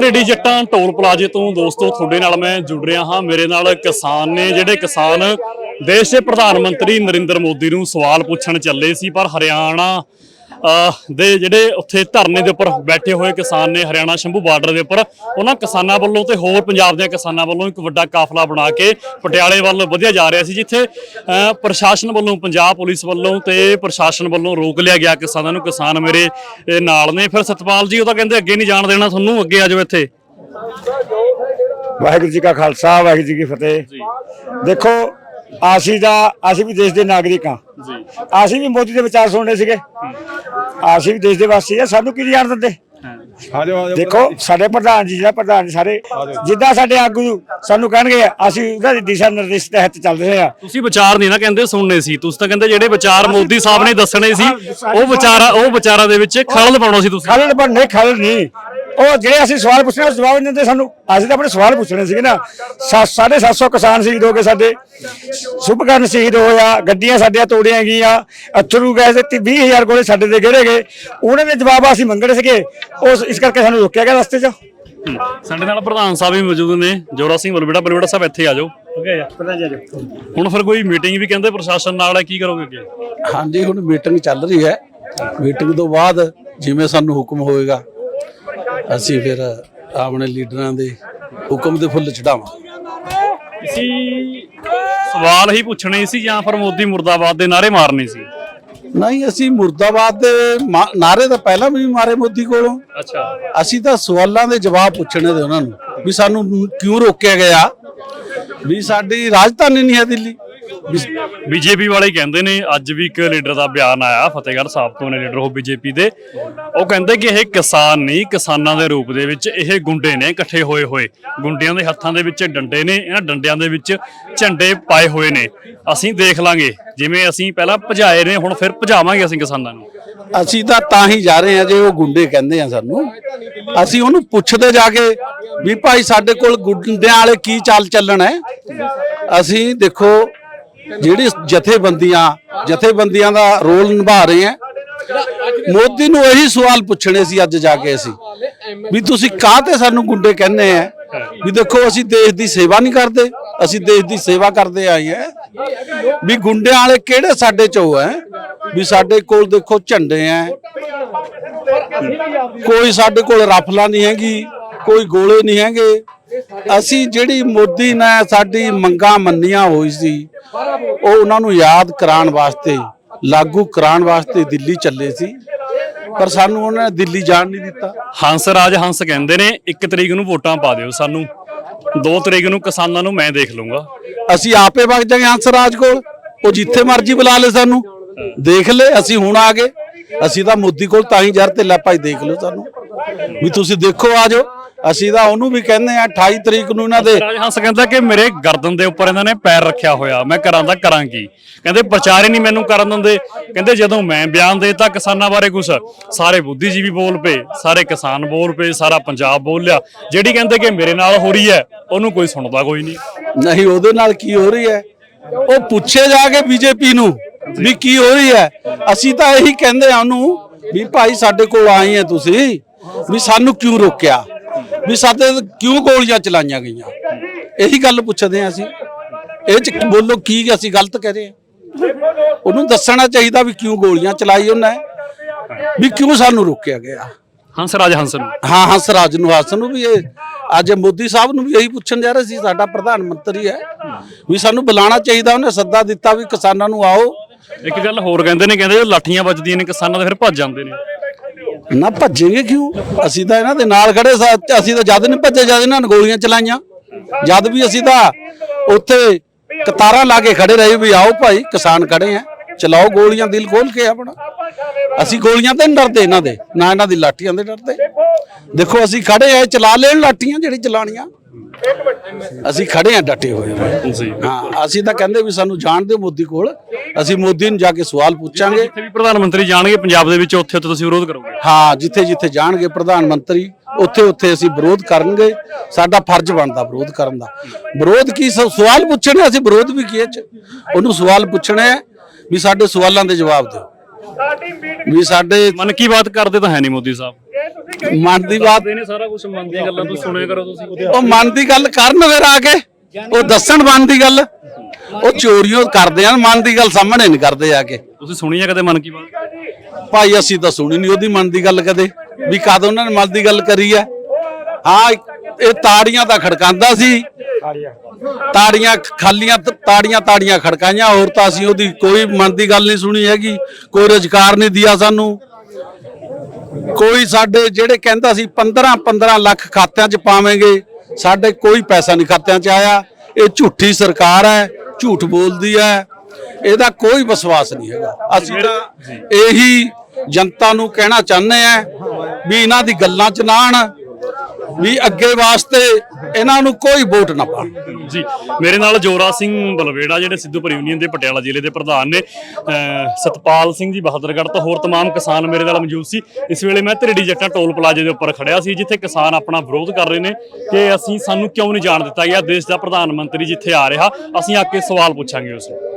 Ready ਜੱਟਾਂ toll ਪਲਾਜ਼ੇ ਤੋਂ ਦੋਸਤੋ, ਤੁਹਾਡੇ ਨਾਲ ਮੈਂ ਜੁੜ ਰਿਹਾ ਹਾਂ। ਮੇਰੇ ਨਾਲ ਕਿਸਾਨ ਨੇ, ਜਿਹੜੇ ਕਿਸਾਨ ਦੇਸ਼ ਦੇ ਪ੍ਰਧਾਨ ਮੰਤਰੀ ਨਰਿੰਦਰ ਮੋਦੀ ਨੂੰ ਸਵਾਲ ਪੁੱਛਣ ਚੱਲੇ ਸੀ, ਪਰ ਹਰਿਆਣਾ ਦੇ ਜਿਹੜੇ ਉੱਥੇ ਧਰਨੇ ਦੇ ਉੱਪਰ ਬੈਠੇ ਹੋਏ ਕਿਸਾਨ ਨੇ ਹਰਿਆਣਾ ਸ਼ੰਭੂ ਬਾਰਡਰ ਦੇ ਉੱਪਰ ਉਹਨਾਂ ਕਿਸਾਨਾਂ ਵੱਲੋਂ ਤੇ ਹੋਰ ਪੰਜਾਬ ਦੇ ਕਿਸਾਨਾਂ ਵੱਲੋਂ ਇੱਕ ਵੱਡਾ ਕਾਫਲਾ ਬਣਾ ਕੇ ਪਟਿਆਲੇ ਵੱਲ ਵਧਿਆ ਜਾ ਰਿਹਾ ਸੀ ਜਿੱਥੇ ਪ੍ਰਸ਼ਾਸਨ ਵੱਲੋਂ ਪੰਜਾਬ ਪੁਲਿਸ ਵੱਲੋਂ ਤੇ ਪ੍ਰਸ਼ਾਸਨ ਵੱਲੋਂ ਰੋਕ ਲਿਆ ਗਿਆ ਕਿਸਾਨਾਂ ਨੂੰ ਕਿਸਾਨ ਮੇਰੇ ਨਾਲ ਨੇ। ਫਿਰ ਸਤਪਾਲ ਜੀ ਉਹ ਤਾਂ ਕਹਿੰਦੇ ਅੱਗੇ ਨਹੀਂ ਜਾਣ ਦੇਣਾ ਤੁਹਾਨੂੰ ਅੱਗੇ ਆ ਜਾਓ ਇੱਥੇ। ਵਾਹਿਗੁਰੂ ਜੀ ਕਾ ਖਾਲਸਾ ਵਾਹਿਗੁਰੂ ਜੀ ਕੀ ਫਤਿਹ। ਦੇਖੋ ਅਸੀਂ ਦਾ ਅਸੀਂ ਵੀ ਦੇਸ਼ ਦੇ ਨਾਗਰਿਕ ਹਾਂ। ਜੀ। ਅਸੀਂ ਵੀ ਮੋਦੀ ਦੇ ਵਿਚਾਰ ਸੁਣਨੇ ਸੀਗੇ। ਅਸੀਂ ਵੀ ਦੇਸ਼ ਦੇ ਵਾਸੀ ਆ ਸਾਨੂੰ ਕੀ ਜਾਣ ਦਿੰਦੇ? ਦੇਖੋ ਸਾਡੇ ਪ੍ਰਧਾਨ ਜੀ ਜਿਹੜਾ ਪ੍ਰਧਾਨ ਜੀ ਸਾਰੇ ਜਿੱਦਾਂ ਸਾਡੇ ਆਗੂ ਸਾਨੂੰ ਕਹਿਣਗੇ ਅਸੀਂ ਉਹਨਾਂ ਦੇ ਦਿਸ਼ਾ ਨਿਰਦੇਸ਼ ਤਹਿਤ ਚੱਲ ਰਹੇ ਆ ਤੁਸੀਂ ਵਿਚਾਰ ਨਹੀਂ ਨਾ ਕਹਿੰਦੇ ਸੁਣਨੇ ਸੀ। ਤੁਸੀਂ ਤਾਂ ਕਹਿੰਦੇ ਜਿਹੜੇ ਵਿਚਾਰ ਮੋਦੀ ਸਾਹਿਬ ਨੇ ਦੱਸਣੇ ਸੀ ਉਹ ਵਿਚਾਰਾ ਉਹ ਵਿਚਾਰਾਂ ਦੇ ਵਿੱਚ ਖਲਲ ਪਾਉਣਾ ਸੀ ਤੁਸੀਂ। ਖਲਲ ਪਰ ਨਹੀਂ ਖਲਲ ਨਹੀਂ। ਉਹ ਜਿਹੜੇ ਅਸੀਂ ਸਵਾਲ ਪੁੱਛਣੇ ਉਹ ਜਵਾਬ ਨਹੀਂ ਦਿੰਦੇ ਸਾਨੂੰ। ਅਸੀਂ ਤਾਂ ਆਪਣੇ ਸਵਾਲ ਪੁੱਛਣੇ ਸੀਗੇ ਨਾ। ਸੱਤ- ਸਾਢੇ 750 ਕਿਸਾਨ ਸ਼ਹੀਦ ਹੋ ਗਏ ਸਾਡੇ। ਸੁਭਕਰਨ ਸ਼ਹੀਦ ਹੋਇਆ ਗੱਡੀਆਂ ਸਾਡੀਆਂ ਤੋੜੀਆਂ ਗਈਆਂ ਅਥਰੂ ਗਏ ਤੇ 20000 ਗੋਲੇ ਸਾਡੇ ਦੇ ਗਿਰੇ ਗਏ। ਉਹਨਾਂ ਦੇ ਜਵਾਬ ਅਸੀਂ ਮੰਗਣੇ ਸੀਗੇ। ਉਸ ਇਸ ਕਰਕੇ ਸਾਨੂੰ ਰੋਕਿਆ ਗਿਆ ਰਸਤੇ 'ਚ। ਸਾਡੇ ਨਾਲ ਪ੍ਰਧਾਨ ਸਾਹਿਬ ਵੀ ਮੌਜੂਦ ਨੇ ਜੋਰਾ ਸਿੰਘ ਬਲਬੇੜਾ ਬਲਬੇੜਾ ਸਾਹਿਬ ਇੱਥੇ ਆ ਜਾਓ। ਹੁਣ ਫਿਰ ਕੋਈ ਮੀਟਿੰਗ ਵੀ ਕਹਿੰਦੇ ਪ੍ਰਸ਼ਾਸਨ ਨਾਲ ਹੈ ਕੀ ਕਰੋਗੇ ਅੱਗੇ? ਹਾਂਜੀ ਹੁਣ ਮੀਟਿੰਗ ਚੱਲ ਰਹੀ ਹੈ। ਮੀਟਿੰਗ ਤੋਂ ਬਾਅਦ ਜਿਵੇਂ ਸਾਨੂੰ ਹੁਕਮ ਹੋਏਗਾ ਅਸੀਂ ਫਿਰ ਆਪਣੇ ਲੀਡਰਾਂ ਦੇ ਹੁਕਮ ਦੇ ਫੁੱਲ ਚੜਾਵਾਂਗੇ। ਅਸੀਂ ਸਵਾਲ ਹੀ ਪੁੱਛਣੇ ਸੀ ਜਾਂ ਫਿਰ ਮੋਦੀ ਮੁਰਦਾਬਾਦ ਦੇ ਨਾਰੇ ਮਾਰਨੇ ਸੀ? ਨਹੀਂ ਅਸੀਂ ਮੁਰਦਾਬਾਦ ਦੇ ਮਾ- ਨਾਰੇ ਤਾਂ ਪਹਿਲਾਂ ਵੀ ਮਾਰੇ ਮੋਦੀ ਕੋਲੋਂ। ਅੱਛਾ। ਅਸੀਂ ਤਾਂ ਸਵਾਲਾਂ ਦੇ ਜਵਾਬ ਪੁੱਛਣੇ ਦੇ ਉਹਨਾਂ ਨੂੰ ਵੀ ਸਾਨੂੰ ਕਿਉਂ ਰੋਕਿਆ ਗਿਆ? ਵੀ ਸਾਡੀ ਰਾਜਧਾਨੀ ਨਹੀਂ ਹੈ ਦਿੱਲੀ। ਬੀਜੇਪੀ ਵਾਲੇ ਕਹਿੰਦੇ ਨੇ, ਅੱਜ ਵੀ ਇੱਕ ਲੀਡਰ ਦਾ ਬਿਆਨ ਆਇਆ, ਫਤਿਹਗੜ੍ਹ ਸਾਹਿਬ ਤੋਂ ਨੇ ਲੀਡਰ ਉਹ ਬੀਜੇਪੀ ਦੇ। ਉਹ ਕਹਿੰਦੇ ਕਿ ਇਹ ਕਿਸਾਨ ਨਹੀਂ, ਕਿਸਾਨਾਂ ਦੇ ਰੂਪ ਦੇ ਵਿੱਚ ਇਹ ਗੁੰਡੇ ਨੇ, ਇਕੱਠੇ ਹੋਏ ਹੋਏ। ਗੁੰਡਿਆਂ ਦੇ ਹੱਥਾਂ ਦੇ ਵਿੱਚ ਡੰਡੇ ਨੇ, ਇਹਨਾਂ ਡੰਡਿਆਂ ਦੇ ਵਿੱਚ ਝੰਡੇ ਪਾਏ ਹੋਏ ਨੇ। ਅਸੀਂ ਦੇਖ ਲਾਂਗੇ, ਜਿਵੇਂ ਅਸੀਂ ਪਹਿਲਾਂ ਭਜਾਏ ਨੇ, ਹੁਣ ਫਿਰ ਭਜਾਵਾਂਗੇ ਅਸੀਂ ਕਿਸਾਨਾਂ ਨੂੰ। ਅਸੀਂ ਤਾਂ ਤਾਂ ਹੀ ਜਾ ਰਹੇ ਹਾਂ ਜੇ ਉਹ ਗੁੰਡੇ ਕਹਿੰਦੇ ਆ ਸਾਨੂੰ। ਅਸੀਂ ਉਹਨੂੰ ਪੁੱਛਦੇ ਜਾ ਕੇ ਵੀ ਭਾਈ ਸਾਡੇ ਕੋਲ ਗੁੰਡਿਆਂ ਵਾਲੇ ਕੀ ਚਾਲ ਚੱਲਣ ਹੈ? ਅਸੀਂ ਦੇਖੋ ਜਿਹੜੀ ਜਥੇਬੰਦੀਆਂ ਜਥੇਬੰਦੀਆਂ ਦਾ ਰੋਲ ਨਿਭਾ ਰਹੇ ਆ ਮੋਦੀ ਨੂੰ ਇਹੀ ਸਵਾਲ ਪੁੱਛਣੇ ਸੀ ਅੱਜ ਜਾ ਕੇ ਅਸੀਂ, ਵੀ ਤੁਸੀਂ ਕਾਹ ਤੇ ਸਾਨੂੰ ਗੁੰਡੇ ਕਹਿੰਦੇ ਆ ਵੀ ਦੇਖੋ, ਅਸੀਂ ਦੇਸ਼ ਦੀ ਸੇਵਾ ਨਹੀਂ ਕਰਦੇ, ਅਸੀਂ ਦੇਸ਼ ਦੀ ਸੇਵਾ ਕਰਦੇ ਆਏ ਆ ਵੀ ਗੁੰਡਿਆਂ ਵਾਲੇ ਕਿਹੜੇ ਸਾਡੇ ਚੋਂ ਹੈ? ਵੀ ਸਾਡੇ ਕੋਲ ਦੇਖੋ ਝੰਡੇ ਆ ਕੋਈ ਸਾਡੇ ਕੋਲ ਰਫਲਾ ਨਹੀਂ ਹੈਗੀ, ਕੋਈ ਗੋਲੇ ਨਹੀਂ ਹੈਗੇ। ਅਸੀਂ ਜਿਹੜੀ ਮੋਦੀ ਨੇ ਸਾਡੀ ਮੰਗਾਂ ਮੰਨੀਆਂ ਹੋਈ ਸੀ ਉਹ ਉਹਨਾਂ ਨੂੰ ਯਾਦ ਕਰਾਉਣ ਵਾਸਤੇ ਲਾਗੂ ਕਰਾਉਣ ਵਾਸਤੇ ਦਿੱਲੀ ਚੱਲੇ ਸੀ ਪਰ ਸਾਨੂੰ ਉਹਨਾਂ ਨੇ ਦਿੱਲੀ ਜਾਣ ਨਹੀਂ ਦਿੱਤਾ। ਹੰਸ ਰਾਜ ਹੰਸ ਕਹਿੰਦੇ ਨੇ 1 ਤਰੀਕ ਨੂੰ ਵੋਟਾਂ ਪਾ ਦਿਓ ਸਾਨੂੰ। 2 ਤਰੀਕ ਨੂੰ ਕਿਸਾਨਾਂ ਨੂੰ ਮੈਂ ਦੇਖ ਲੂੰਗਾ ਅਸੀਂ ਆਪੇ ਵਗ ਜਾਗੇ ਹੰਸਰਾਜ ਕੋਲ ਉਹ ਜਿੱਥੇ ਮਰਜ਼ੀ ਬੁਲਾ ਲੇ ਸਾਨੂੰ। ਦੇਖ ਲੈ ਅਸੀਂ ਹੁਣ ਆ ਗਏ। ਅਸੀਂ ਤਾਂ ਮੋਦੀ ਕੋਲ ਤਾਂ ਹੀ ਜਰ ਤੇ ਲੈ ਭਾਈ ਦੇਖ ਲਓ ਸਾਨੂੰ। ਵੀ ਤੁਸੀਂ ਦੇਖੋ ਆ ਜਾਓ। ਅਸੀਂ ਤਾਂ ਉਹਨੂੰ ਵੀ ਕਹਿੰਦੇ ਆ 28 ਤਰੀਕ ਨੂੰ ਇਹਨਾਂ ਦੇ ਰਾਜ ਹੰਸ ਕਹਿੰਦਾ ਕਿ ਮੇਰੇ ਗਰਦਨ ਦੇ ਉੱਪਰ ਇਹਨਾਂ ਨੇ ਪੈਰ ਰੱਖਿਆ ਹੋਇਆ ਮੈਂ ਕਰਾਂ ਤਾਂ ਕਰਾਂ ਕੀ? ਕਹਿੰਦੇ ਪ੍ਰਚਾਰ ਹੀ ਨਹੀਂ ਮੈਨੂੰ ਕਰਨ ਦਿੰਦੇ। ਕਹਿੰਦੇ ਜਦੋਂ ਮੈਂ ਬਿਆਨ ਦੇਤਾ ਕਿਸਾਨਾਂ ਬਾਰੇ ਕੁਛ ਸਾਰੇ ਬੁੱਧੀਜੀਵੀ ਬੋਲ ਪਏ ਸਾਰੇ ਕਿਸਾਨ ਬੋਲ ਪਏ ਸਾਰਾ ਪੰਜਾਬ ਬੋਲ ਲਿਆ। ਜਿਹੜੀ ਕਹਿੰਦੇ ਕਿ ਮੇਰੇ ਨਾਲ ਹੋ ਰਹੀ ਹੈ ਉਹਨੂੰ ਕੋਈ ਸੁਣਦਾ ਕੋਈ ਨਹੀਂ। ਨਹੀਂ ਉਹਦੇ ਨਾਲ ਕੀ ਹੋ ਰਹੀ ਹੈ? ਉਹ ਪੁੱਛੇ ਜਾ ਕੇ ਬੀਜੇਪੀ ਨੂੰ ਵੀ ਕੀ ਹੋ ਰਹੀ ਹੈ। ਅਸੀਂ ਤਾਂ ਇਹੀ ਕਹਿੰਦੇ ਆ ਉਹਨੂੰ ਵੀ ਭਾਈ ਸਾਡੇ ਕੋਲ ਆਏ ਆ ਤੁਸੀਂ ਵੀ ਸਾਨੂੰ ਕਿਉਂ ਰੋਕਿਆ? ਵੀ ਸਾਡੇ ਕਿਉਂ ਗੋਲੀਆਂ ਚਲਾਈਆਂ ਗਈਆਂ? ਇਹੀ ਗੱਲ ਪੁੱਛਦੇ ਆ ਅਸੀਂ। ਇਹ ਚ ਬੋਲੋ ਕੀ ਅਸੀਂ ਗਲਤ ਕਹਿ ਰਹੇ ਆ ਉਹਨੂੰ ਦੱਸਣਾ ਚਾਹੀਦਾ ਵੀ ਕਿਉਂ ਗੋਲੀਆਂ ਚਲਾਈ ਉਹਨੇ? ਵੀ ਕਿਉਂ ਸਾਨੂੰ ਰੋਕਿਆ ਗਿਆ? ਹੰਸ ਰਾਜ ਹੰਸ ਨੂੰ ਹਾਂ ਹੰਸਰਾਜ ਨੂੰ ਹਾਸਨ ਨੂੰ ਵੀ ਇਹ ਅੱਜ ਮੋਦੀ ਸਾਹਿਬ ਨੂੰ ਵੀ ਇਹੀ ਪੁੱਛਣ ਜਾ ਰਹੇ ਸੀ ਸਾਡਾ ਪ੍ਰਧਾਨ ਮੰਤਰੀ ਹੈ। ਵੀ ਸਾਨੂੰ ਬੁਲਾਉਣਾ ਚਾਹੀਦਾ ਉਹਨੇ ਸੱਦਾ ਦਿੱਤਾ ਵੀ ਕਿਸਾਨਾਂ ਨੂੰ ਆਓ। ਇੱਕ ਗੱਲ ਹੋਰ ਕਹਿੰਦੇ ਨੇ ਕਹਿੰਦੇ ਲਾਠੀਆਂ ਵੱਜਦੀਆਂ ਨੇ ਕਿਸਾਨਾਂ ਦੇ ਫਿਰ ਭੱਜ ਜਾਂਦੇ ਨੇ। ਨਾ ਭੱਜेंगे ਕਿਉਂ? ਅਸੀਂ ਤਾਂ ਇਹਨਾਂ ਦੇ ਨਾਲ ਖੜੇ ਸਾ ਅਸੀਂ ਤਾਂ ਜਦ ਨਹੀਂ ਭੱਜੇ, ਜਦ ਇਹਨਾਂ ਨੇ ਗੋਲੀਆਂ ਚਲਾਈਆਂ। ਜਦ ਵੀ ਅਸੀਂ ਤਾਂ ਉੱਥੇ ਕਤਾਰਾਂ ਲਾ ਕੇ ਖੜੇ ਰਹੇ ਵੀ ਆਓ ਭਾਈ, ਕਿਸਾਨ ਖੜੇ ਆ। ਚਲਾਓ ਗੋਲੀਆਂ, ਦਿਲ ਖੋਲ ਕੇ ਆਪਣਾ। ਅਸੀਂ ਗੋਲੀਆਂ ਤੇ ਨਹੀਂ ਡਰਦੇ ਇਹਨਾਂ ਦੇ, ਨਾ ਇਹਨਾਂ ਦੀ ਲਾਠੀਆਂ ਦੇ ਡਰਦੇ। ਦੇਖੋ, ਅਸੀਂ ਖੜੇ ਆ ਚਲਾ ਲੈਣ ਲਾਠੀਆਂ ਜਿਹੜੀ ਚਲਾਣੀਆਂ ਅਸੀਂ ਖੜੇ ਆ ਡਟੇ ਹੋਏ। ਹਾਂ। ਜੀ। ਹਾਂ ਅਸੀਂ ਤਾਂ ਕਹਿੰਦੇ ਵੀ ਸਾਨੂੰ ਜਾਣ ਦਿਓ ਮੋਦੀ ਕੋਲ। ਅਸੀਂ ਮੋਦੀ ਨੂੰ ਜਾ ਕੇ ਸਵਾਲ ਪੁੱਛਾਂਗੇ। ਜਿੱਥੇ ਵੀ ਪ੍ਰਧਾਨ ਮੰਤਰੀ ਜਾਣਗੇ ਪੰਜਾਬ ਦੇ ਵਿੱਚ ਉੱਥੇ ਉੱਥੇ ਤੁਸੀਂ ਵਿਰੋਧ ਕਰੋਗੇ? ਹਾਂ ਜਿੱਥੇ ਜਿੱਥੇ ਜਾਣਗੇ ਪ੍ਰਧਾਨ ਮੰਤਰੀ ਉੱਥੇ ਉੱਥੇ ਅਸੀਂ ਵਿਰੋਧ ਕਰਨਗੇ। ਸਾਡਾ ਫਰਜ਼ ਬਣਦਾ ਵਿਰੋਧ ਕਰਨ ਦਾ। ਵਿਰੋਧ ਕੀ ਸਵਾਲ ਪੁੱਛਣੇ ਅਸੀਂ ਵਿਰੋਧ ਵੀ ਕੀ ਇਹ ਚ। ਉਹਨੂੰ ਸਵਾਲ ਪੁੱਛਣੇ ਵੀ ਸਾਡੇ ਸਵਾਲਾਂ ਦੇ ਜਵਾਬ ਦਿਓ। ਵੀ ਸਾਡੇ ਮਨ ਕੀ ਬਾਤ ਕਰਦੇ ਤਾਂ ਹੈ ਨਹੀਂ ਮੋਦੀ ਸਾਹਿਬ। ਮਨ ਦੀ ਬਾਤ ਨੇ ਸਾਰਾ ਕੁਝ ਮਨ ਦੀਆਂ ਗੱਲਾਂ ਤੋਂ ਸੁਣਿਆ ਕਰੋ ਤੁਸੀਂ। ਉਹ ਮਨ ਦੀ ਗੱਲ ਕਰਨ ਫਿਰ ਆ ਕੇ ਉਹ ਦੱਸਣ ਮਨ ਦੀ ਗੱਲ। ਉਹ ਚੋਰੀਆਂ ਕਰਦੇ ਆ ਮਨ ਦੀ ਗੱਲ ਸਾਹਮਣੇ ਨਹੀਂ ਕਰਦੇ ਆ ਕੇ। ਤੁਸੀਂ ਸੁਣੀ ਹੈ ਕਦੇ ਮਨ ਕੀ ਬਾਤ? ਭਾਈ ਅਸੀਂ ਤਾਂ ਸੁਣੀ ਨਹੀਂ ਉਹਦੀ ਮਨ ਦੀ ਗੱਲ ਕਦੇ ਵੀ ਕਦ ਉਹਨਾਂ ਨੇ ਮਨ ਦੀ ਗੱਲ ਕਰੀ ਹੈ। ਹਾਂ ਇਹ ਤਾੜੀਆਂ ਤਾਂ ਖੜਕਾਉਂਦਾ ਸੀ। ਤਾੜੀਆਂ ਖਾਲੀਆਂ ਤਾੜੀਆਂ ਤਾੜੀਆਂ ਖੜਕਾਈਆਂ ਹੋਰ ਤਾਂ ਅਸੀਂ ਉਹਦੀ ਕੋਈ ਮਨ ਦੀ ਗੱਲ ਨਹੀਂ ਸੁਣੀ ਹੈਗੀ ਕੋਈ ਰੁਜ਼ਗਾਰ ਨਹੀਂ ਦਿਆ ਸਾਨੂੰ। ਕੋਈ ਸਾਡੇ ਜਿਹੜੇ ਕਹਿੰਦਾ ਸੀ 15 15 ਲੱਖ ਖਾਤਿਆਂ 'ਚ ਪਾਵਾਂਗੇ ਸਾਡੇ ਕੋਈ ਪੈਸਾ ਨਹੀਂ ਖਾਤਿਆਂ 'ਚ ਆਇਆ। ਇਹ ਝੂਠੀ ਸਰਕਾਰ ਹੈ ਝੂਠ ਬੋਲਦੀ ਹੈ ਇਹਦਾ ਕੋਈ ਵਿਸ਼ਵਾਸ ਨਹੀਂ ਹੈਗਾ। ਅਸੀਂ ਤਾਂ ਇਹੀ ਜਨਤਾ ਨੂੰ ਕਹਿਣਾ ਚਾਹੁੰਦੇ ਆ ਵੀ ਇਹਨਾਂ ਦੀ ਗੱਲਾਂ 'ਚ ਨਾ ਆਣ ਵੀ ਅੱਗੇ ਵਾਸਤੇ ਇਹਨਾਂ ਨੂੰ ਕੋਈ ਵੋਟ ਨਾ ਪਾਣ ਜੀ ਮੇਰੇ ਨਾਲ ਜੋਰਾ ਸਿੰਘ ਬਲਵੇੜਾ ਜਿਹੜੇ ਸਿੱਧੂਪੁਰ ਯੂਨੀਅਨ ਦੇ ਪਟਿਆਲਾ ਜ਼ਿਲ੍ਹੇ ਦੇ ਪ੍ਰਧਾਨ ਨੇ ਅਹ ਸਤਪਾਲ ਸਿੰਘ ਜੀ ਬਹਾਦਰਗੜ੍ਹ ਤੋਂ ਹੋਰ तमाम ਕਿਸਾਨ ਮੇਰੇ ਨਾਲ ਮੌਜੂਦ ਸੀ ਇਸ ਵੇਲੇ ਮੈਂ ਧਿਰੜੀ ਜੱਟਾਂ ਟੋਲ ਪਲਾਜ਼ੇ ਦੇ ਉੱਪਰ ਖੜਿਆ ਸੀ ਜਿੱਥੇ ਕਿਸਾਨ ਆਪਣਾ ਵਿਰੋਧ ਕਰ ਰਹੇ ਨੇ ਕਿ ਅਸੀਂ ਸਾਨੂੰ ਕਿਉਂ ਨਹੀਂ ਜਾਣ ਦਿੱਤਾ ਗਿਆ ਦੇਸ਼ ਦਾ ਪ੍ਰਧਾਨ ਮੰਤਰੀ ਜਿੱਥੇ ਆ ਰਿਹਾ ਅਸੀਂ ਆ ਕੇ ਸਵਾਲ ਪੁੱਛਾਂਗੇ ਉਸ ਨੂੰ